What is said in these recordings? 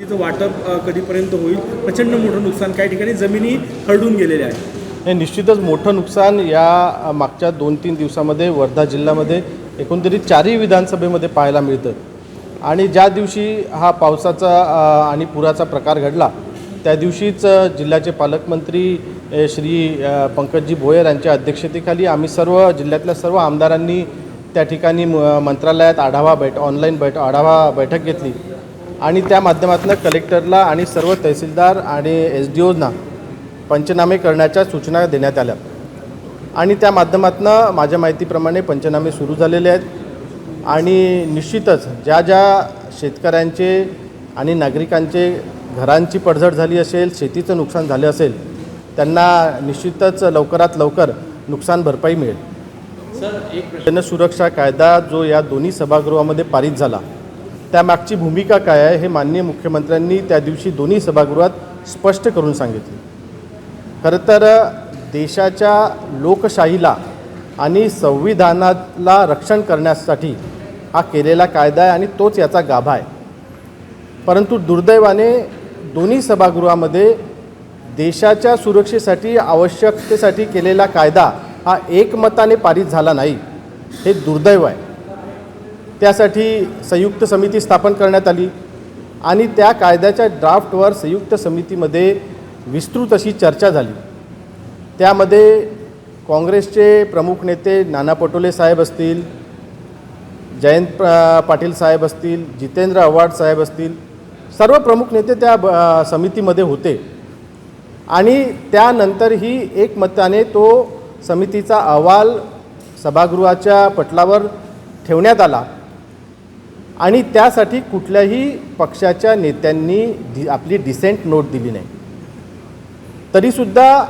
तिचं वाटप कधीपर्यंत होईल? प्रचंड मोठं नुकसान काही ठिकाणी जमिनी खरडून गेलेल्या आहेत. हे निश्चितच मोठं नुकसान या मागच्या दोन तीन दिवसामध्ये वर्धा जिल्ह्यामध्ये एकंदरीत चारही विधानसभेमध्ये पाहायला मिळतं. आणि ज्या दिवशी हा पावसाचा आणि पुराचा प्रकार घडला त्या दिवशीच जिल्ह्याचे पालकमंत्री श्री पंकजी पंकजजी भोयर यांच्या अध्यक्षतेखाली आम्ही सर्व जिल्ह्यातल्या सर्व आमदारांनी त्या ठिकाणी म- मंत्रालयात आढावा बैठ ऑनलाईन बैठ आढावा बैठक घेतली. आणि त्या माध्यमातून कलेक्टरला आणि सर्व तहसीलदार आणि एस डी ओजना पंचनामे करण्याच्या सूचना देण्यात आल्या. आणि त्या माध्यमातून माझ्या माहितीप्रमाणे पंचनामे सुरू झालेले आहेत. आणि निश्चितच ज्या ज्या शेतकऱ्यांचे आणि नागरिकांचे घरांची पडझड झाली असेल शेतीचं नुकसान झालं असेल त्यांना निश्चितच लवकरात लवकर नुकसान भरपाई मिळेल. जनसुरक्षा कायदा जो या दोन्ही सभागृहामध्ये पारित झाला त्यामागची भूमिका काय आहे हे माननीय मुख्यमंत्र्यांनी त्या दिवशी दोन्ही सभागृहात स्पष्ट करून सांगितले. खरं तर देशाच्या लोकशाहीला आणि संविधानाला रक्षण करण्यासाठी हा केलेला कायदा आहे आणि तोच याचा गाभा आहे. परंतु दुर्दैवाने दोन्ही सभागृहामध्ये देशाच्या सुरक्षेसाठी आवश्यकतेसाठी केलेला कायदा हा एकमताने पारित झाला नाही हे दुर्दैव आहे. त्यासाठी संयुक्त समिती स्थापन करण्यात आली आणि त्या कायद्याच्या ड्राफ्टवर संयुक्त समितीमध्ये विस्तृत अशी चर्चा झाली. त्यामध्ये काँग्रेसचे प्रमुख नेते नाना पटोले साहेब असतील जयंत पाटील साहेब असतील जितेंद्र आव्हाड साहेब असतील सर्व प्रमुख नेते त्या ब- समितीमध्ये होते. आणि त्यानंतरही एकमताने तो समितीचा अहवाल सभागृहाच्या पटलावर ठेवण्यात आला. आणि त्यासाठी कुठल्याही पक्षाच्या नेत्यांनी दि आपली डिसेंट नोट दिली नाही. तरीसुद्धा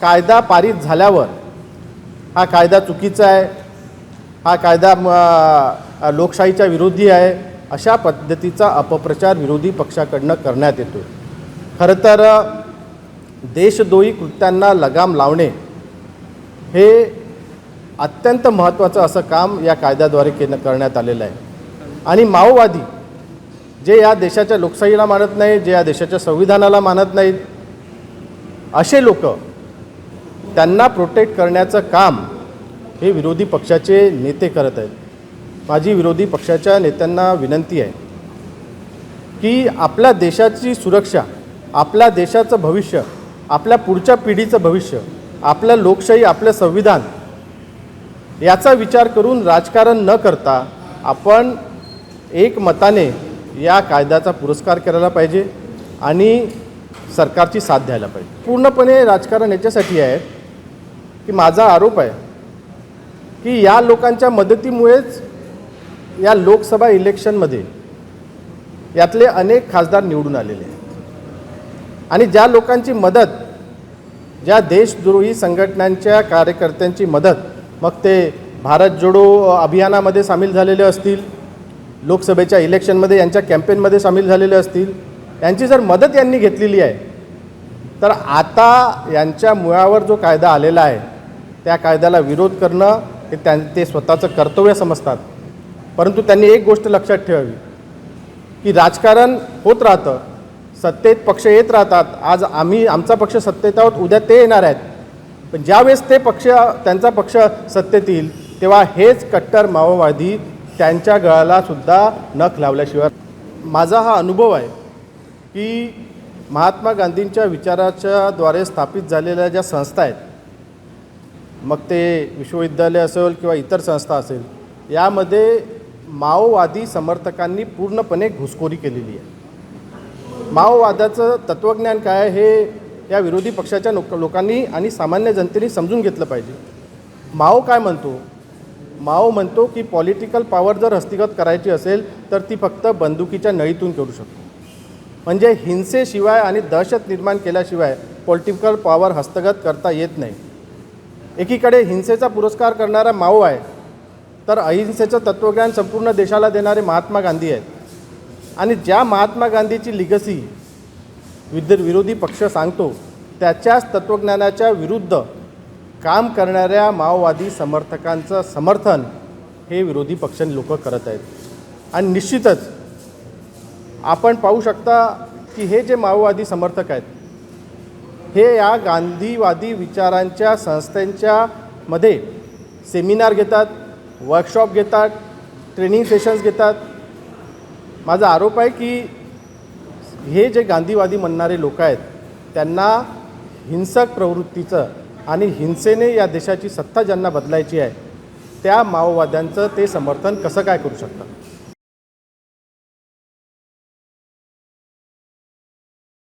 कायदा पारित झाल्यावर हा कायदा चुकीचा आहे हा कायदा लोकशाहीच्या विरोधी आहे अशा पद्धतीचा अपप्रचार विरोधी पक्षाकडनं करण्यात येतो खरं तर देशद्रोही कृत्यांना लगाम लावणे हे अत्यंत महत्त्वाचं असं काम या कायद्याद्वारे केलं करण्यात आलेलं आहे. आणि माओवादी जे या देशाच्या लोकशाहीला मानत नाही जे या देशाच्या संविधानाला मानत नाहीत असे लोक त्यांना प्रोटेक्ट करण्याचं काम हे विरोधी पक्षाचे नेते करत आहेत. माझी विरोधी पक्षाच्या नेत्यांना विनंती आहे की आपल्या देशाची सुरक्षा आपल्या देशाचं भविष्य आपल्या पुढच्या पिढीचं भविष्य आपलं लोकशाही आपलं संविधान याचा विचार करून राजकारण न करता आपण एक मताने या कायद्याचा पुरस्कार करायला पाहिजे आणि सरकारची साथ द्यायला पाहिजे. पूर्णपणे राजकारण याच्यासाठी आहे की माझा आरोप आहे की या लोकांच्या मदतीमुळेच या लोकसभा इलेक्शनमध्ये यातले अनेक खासदार निवडून आलेले आहेत. आणि ज्या लोकांची मदत ज्या देशद्रोही संघटनांच्या कार्यकर्त्यांची मदत मग ते भारत जोडो अभियानामध्ये सामील झालेले असतील लोकसभेच्या इलेक्शनमध्ये यांच्या कॅम्पेनमध्ये सामील झालेले असतील यांची जर मदत यांनी घेतलेली आहे तर आता यांच्या मुळावर जो कायदा आलेला आहे त्या कायद्याला विरोध करणं हे त्यां ते स्वतःचं कर्तव्य समजतात. परंतु त्यांनी एक गोष्ट लक्षात ठेवावी की राजकारण होत राहतं सत्तेत पक्ष येत राहतात आज आम्ही आमचा पक्ष सत्तेत आहोत उद्या ते येणार आहेत. पण ज्यावेळेस ते पक्ष त्यांचा पक्ष सत्तेत येईल तेव्हा हेच कट्टर माओवादी त्यांच्या गळालासुद्धा नख लावल्याशिवाय. माझा हा अनुभव आहे की महात्मा गांधींच्या विचाराच्या द्वारे स्थापित झालेल्या ज्या संस्था आहेत मग ते विश्वविद्यालय असेल किंवा इतर संस्था असेल यामध्ये माओवादी समर्थकांनी पूर्णपणे घुसखोरी केलेली आहे. माओवादाचं तत्त्वज्ञान काय हे या विरोधी पक्षाच्या लोक लोकांनी आणि सामान्य जनतेने समजून घेतलं पाहिजे. माओ काय म्हणतो? माओ म्हणतो की पॉलिटिकल पॉवर जर हस्तगत करायची असेल तर ती फक्त बंदुकीच्या नळीतून करू शकतो. म्हणजे हिंसेशिवाय आणि दहशत निर्माण केल्याशिवाय पॉलिटिकल पॉवर हस्तगत करता येत नाही. एकीकडे हिंसेचा पुरस्कार करणारा माओ आहे तर अहिंसेचं तत्त्वज्ञान संपूर्ण देशाला देणारे महात्मा गांधी आहेत. आणि ज्या महात्मा गांधीची लिगसी विद विरोधी पक्ष सांगतो त्याच्याच तत्त्वज्ञानाच्या विरुद्ध काम करणाऱ्या माओवादी समर्थकांचं समर्थन हे विरोधी पक्ष लोक करत आहेत. आणि निश्चितच आपण पाहू शकता की हे जे माओवादी समर्थक आहेत हे या गांधीवादी विचारांच्या संस्थांच्या मध्ये सेमिनार घेतात वर्कशॉप घेतात ट्रेनिंग सेशन्स घेतात. माझा आरोप आहे की हे जे गांधीवादी म्हणणारे लोक आहेत त्यांना हिंसक प्रवृत्तीचं आणि हिंसेने या देशाची सत्ता ज्यांना बदलायची आहे त्या माओवाद्यांचं ते समर्थन कसं काय करू शकतात